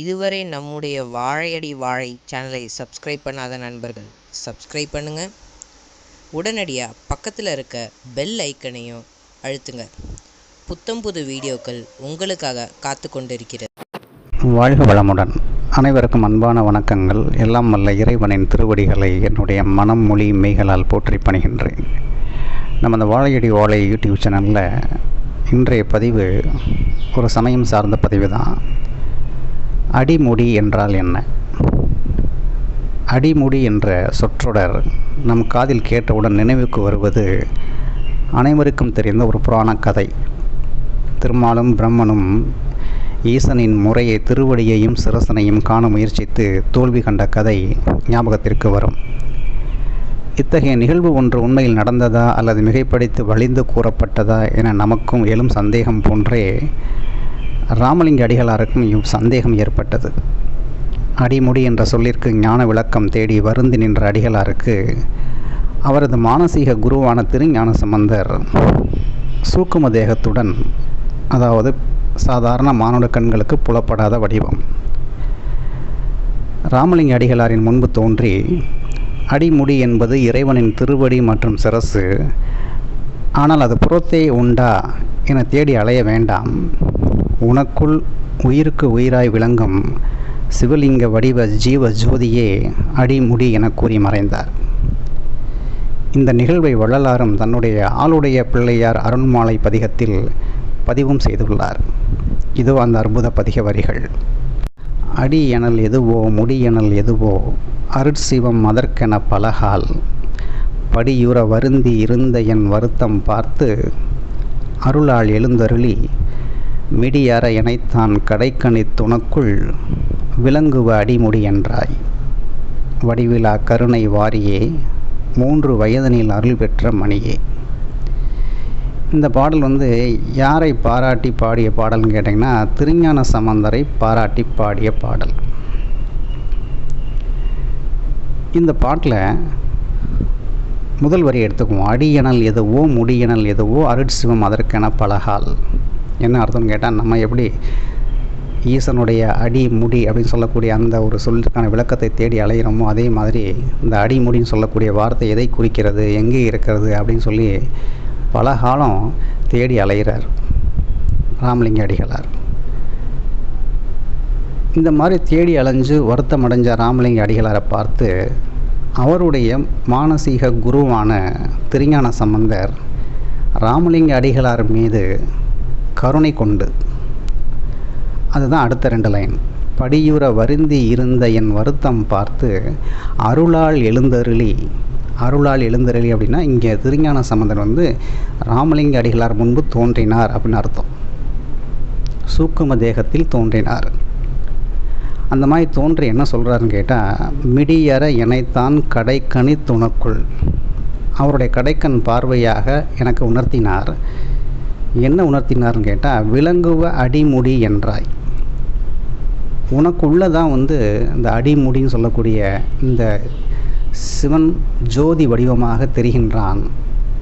இதுவரை நம்முடைய வாழையடி வாழை சேனலை சப்ஸ்கிரைப் பண்ணாத நண்பர்கள் சப்ஸ்கிரைப் பண்ணுங்கள் உடனடியாக பக்கத்தில் இருக்க பெல் ஐக்கனையும் அழுத்துங்க. புத்தம் புது வீடியோக்கள் உங்களுக்காக காத்து கொண்டிருக்கிறது. வாழ்க வளமுடன். அனைவருக்கும் அன்பான வணக்கங்கள். எல்லாம் வல்ல இறைவனின் திருவடிகளை என்னுடைய மனம் மொழி மெய்களால் போற்றி பணிகின்றேன். நம்ம அந்த வாழையடி வாழை யூடியூப் சேனலில் இன்றைய பதிவு ஒரு சமயம் சார்ந்த பதிவு தான். அடிமுடி என்றால் என்ன? அடிமுடி என்ற சொற்றொடர் நம் காதில் கேட்டவுடன் நினைவுக்கு வருவது அனைவருக்கும் தெரிந்த ஒரு புராண கதை. திருமாலும் பிரம்மனும் ஈசனின் முறையை திருவடியையும் சிரசனையும் காண முயற்சித்து தோல்வி கண்ட கதை ஞாபகத்திற்கு வரும். இத்தகைய நிகழ்வு ஒன்று உண்மையில் நடந்ததா அல்லது மிகைப்படுத்தி வலிந்து கூறப்பட்டதா என நமக்கும் எழும் சந்தேகம் போன்றே ராமலிங்க அடிகளாருக்கும் இவ் சந்தேகம் ஏற்பட்டது. அடிமுடி என்ற சொல்லிற்கு ஞான விளக்கம் தேடி வருந்தி நின்ற அடிகளாருக்கு அவரது மானசீக குருவான திருஞான சம்பந்தர் சூக்கும தேகத்துடன் அதாவது சாதாரண மானுட கண்களுக்கு புலப்படாத வடிவம். ராமலிங்க அடிகளாரின் முன்பு தோன்றி அடிமுடி என்பது இறைவனின் திருவடி மற்றும் சிரசு ஆனால் அது புறத்தே உண்டா என தேடி அலைய வேண்டாம். உனக்குள் உயிருக்கு உயிராய் விளங்கும் சிவலிங்க வடிவ ஜீவ ஜோதியே அடிமுடி என கூறி மறைந்தார். இந்த நிகழ்வை வள்ளலாரும் தன்னுடைய ஆளுடைய பிள்ளையார் அருண்மாலை பதிகத்தில் பதிவும் செய்துள்ளார். இதோ அந்த அற்புத பதிக வரிகள். அடி எனல் எதுவோ முடி எனல் எதுவோ அருட்சிவம் அதற்கென பலகால். படியுற வருந்தி இருந்த என் வருத்தம் பார்த்து அருளால் எழுந்தருளி மிடியற இணைத்தான் கடைக்கணி துணக்குள் விளங்குவ அடிமுடி என்றாய். வடிவிலா கருணை வாரியே மூன்று வயதனில் அருள் பெற்ற மணியே. இந்த பாடல் வந்து யாரை பாராட்டி பாடிய பாடல்னு கேட்டிங்கன்னா திருஞான சம்பந்தரை பாராட்டி பாடிய பாடல். இந்த பாட்டில் முதல் வரி எடுத்துக்குவோம். அடியணல் எதுவோ முடியணல் எதுவோ அருட்சிவம் அதற்கென பலகால். என்ன அர்த்தம்னு கேட்டால் நம்ம எப்படி ஈசனுடைய அடி முடி அப்படின்னு சொல்லக்கூடிய அந்த ஒரு சொல்லுக்கான விளக்கத்தை தேடி அலைகிறோமோ அதே மாதிரி இந்த அடிமுடின்னு சொல்லக்கூடிய வார்த்தை எதை குறிக்கிறது எங்கே இருக்கிறது அப்படின்னு சொல்லி பல காலம் தேடி அலைகிறார் ராமலிங்க அடிகளார். இந்த மாதிரி தேடி அலைஞ்சு வருத்தம் அடைஞ்ச ராமலிங்க அடிகளாரை பார்த்து அவருடைய மானசீக குருவான திருஞான சம்பந்தர் ராமலிங்க அடிகளார் மீது கருணை கொண்டு. அதுதான் அடுத்த ரெண்டு லைன் படியுற வருந்தி இருந்த என் வருத்தம் பார்த்து அருளால் எழுந்தருளி. அருளால் எழுந்தருளி அப்படின்னா இங்கே திருஞான சம்பந்தன் வந்து ராமலிங்க அடிகளார் முன்பு தோன்றினார் அப்படின்னு அர்த்தம். சூக்கும தேகத்தில் தோன்றினார். அந்த மாதிரி தோன்றி என்ன சொல்கிறாருன்னு கேட்டால் மிடியற எனைத்தான் கடைக்கணி துணக்குள். அவருடைய கடைக்கண் பார்வையாக எனக்கு உணர்த்தினார். என்ன உணர்த்தினார்னு கேட்டால் விலங்குவ அடிமுடி என்றாய். உனக்குள்ளே தான் வந்து இந்த அடிமுடின்னு சொல்லக்கூடிய இந்த சிவன் ஜோதி வடிவமாக தெரிகின்றான்.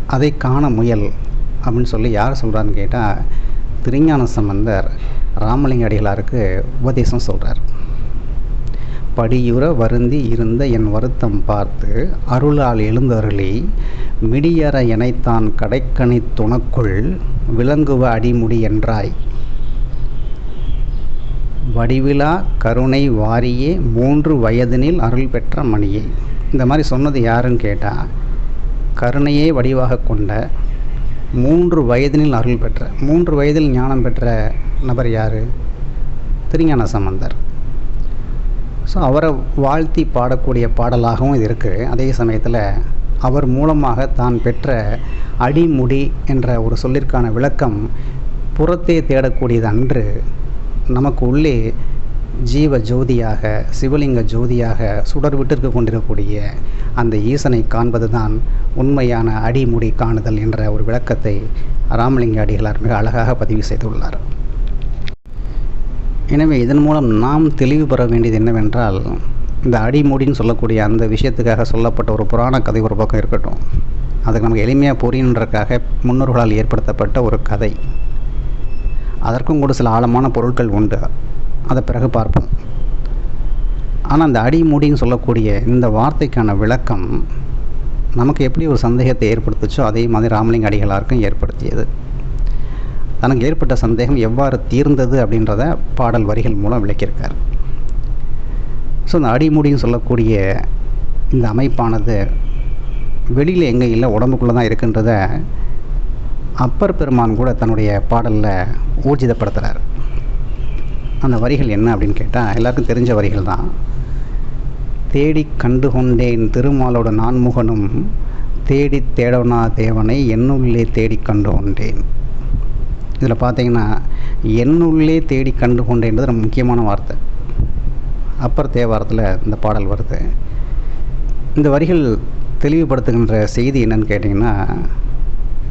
அதை காண முயல் அப்படின்னு சொல்லி யார் சொல்கிறான்னு கேட்டால் திருஞான சம்பந்தர் ராமலிங்க அடிகளாருக்கு உபதேசம் சொல்கிறார் படியுற வருந்தி இருந்த என் வருத்தம் பார்த்து அருளால் எழுந்தருளி மிடியற எனைத்தான் கடைக்கணி துணக்குள் விளங்குவ அடிமுடி என்றாய். வடிவிலா கருணை வாரியே மூன்று வயதினில் அருள் பெற்ற மணியை. இந்த மாதிரி சொன்னது யாருன்னு கேட்டால் கருணையே வடிவாக கொண்ட மூன்று வயதினில் அருள் பெற்ற மூன்று வயதில் ஞானம் பெற்ற நபர் யார்? திருஞான சம்பந்தர். ஸோ அவரை வாழ்த்தி பாடக்கூடிய பாடலாகவும் இது இருக்குது அதே சமயத்தில் அவர் மூலமாக தான் பெற்ற அடிமுடி என்ற ஒரு சொல்லிற்கான விளக்கம் புறத்தே தேடக்கூடியது அன்று நமக்கு உள்ளே ஜீவ ஜோதியாக சிவலிங்க ஜோதியாக சுடர் விட்டிருக்க கொண்டிருக்கக்கூடிய அந்த ஈசனை காண்பது தான் உண்மையான அடிமுடி காணுதல் என்ற ஒரு விளக்கத்தை ராமலிங்க அடிகளார் மிக அழகாக பதிவு செய்துள்ளார். எனவே இதன் மூலம் நாம் தெளிவு பெற வேண்டியது என்னவென்றால் இந்த அடிமுடின்னு சொல்லக்கூடிய அந்த விஷயத்துக்காக சொல்லப்பட்ட ஒரு புராண கதை ஒரு பக்கம் இருக்கட்டும். அதுக்கு நமக்கு எளிமையாக புரியணுன்றக்காக முன்னோர்களால் ஏற்படுத்தப்பட்ட ஒரு கதை. அதற்கும் கூட சில ஆழமான பொருட்கள் உண்டு. அதை பிறகு பார்ப்போம். ஆனால் அந்த அடிமுடின்னு சொல்லக்கூடிய இந்த வார்த்தைக்கான விளக்கம் நமக்கு எப்படி ஒரு சந்தேகத்தை ஏற்படுத்துச்சோ அதே மாதிரி ராமலிங்க அடிகளாருக்கும் ஏற்படுத்தியது. தனக்கு ஏற்பட்ட சந்தேகம் எவ்வாறு தீர்ந்தது அப்படின்றத பாடல் வரிகள் மூலம் விளக்கியிருக்கார். ஸோ இந்த அடிமுடின்னு சொல்லக்கூடிய இந்த அமைப்பானது வெளியில் எங்கே இல்லை உடம்புக்குள்ளே தான் இருக்குன்றத அப்பர் பெருமான் கூட தன்னுடைய பாடலில் ஊர்ஜிதப்படுத்துகிறார் அந்த வரிகள் என்ன அப்படின்னு கேட்டால் எல்லாருக்கும் தெரிஞ்ச வரிகள் தான். தேடி கண்டு கொண்டேன் திருமாலோட நான்முகனும் தேடி தேடவனா தேவனை என்னுள்ளே தேடி கண்டு கொண்டேன். இதில் பார்த்தீங்கன்னா என்னுள்ளே தேடி கண்டு கொண்டேன்றது ரொம்ப முக்கியமான வார்த்தை. அப்பர் தேவாரத்தில் இந்த பாடல் வருது. இந்த வரிகள் தெளிவுபடுத்துகின்ற செய்தி என்னன்னு கேட்டிங்கன்னா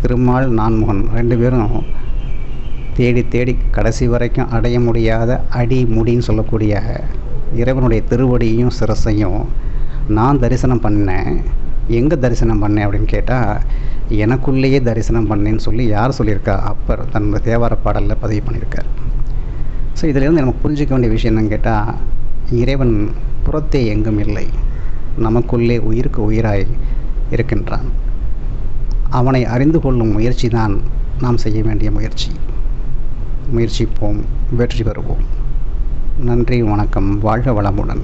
திருமால் நான்முகன் ரெண்டு பேரும் தேடி தேடி கடைசி வரைக்கும் அடைய முடியாத அடி முடின்னு சொல்லக்கூடிய இறைவனுடைய திருவடியையும் சிரசையும் நான் தரிசனம் பண்ணேன். எங்கே தரிசனம் பண்ணேன் அப்படின்னு கேட்டால் எனக்குள்ளேயே தரிசனம் பண்ணேன்னு சொல்லி யார் சொல்லியிருக்கா? அப்பர் தன்னோட தேவார பாடலில் பதிவு பண்ணியிருக்கார். ஸோ இதிலேருந்து நமக்கு புரிஞ்சிக்க வேண்டிய விஷயம் என்னன்னு கேட்டால் இறைவன் புறத்தே எங்கும் இல்லை. நமக்குள்ளே உயிருக்கு உயிராய் இருக்கின்றான். அவனை அறிந்து கொள்ளும் முயற்சி தான் நாம் செய்ய வேண்டிய முயற்சி. முயற்சிப்போம் வெற்றி பெறுவோம். நன்றி வணக்கம். வாழ்க வளமுடன்.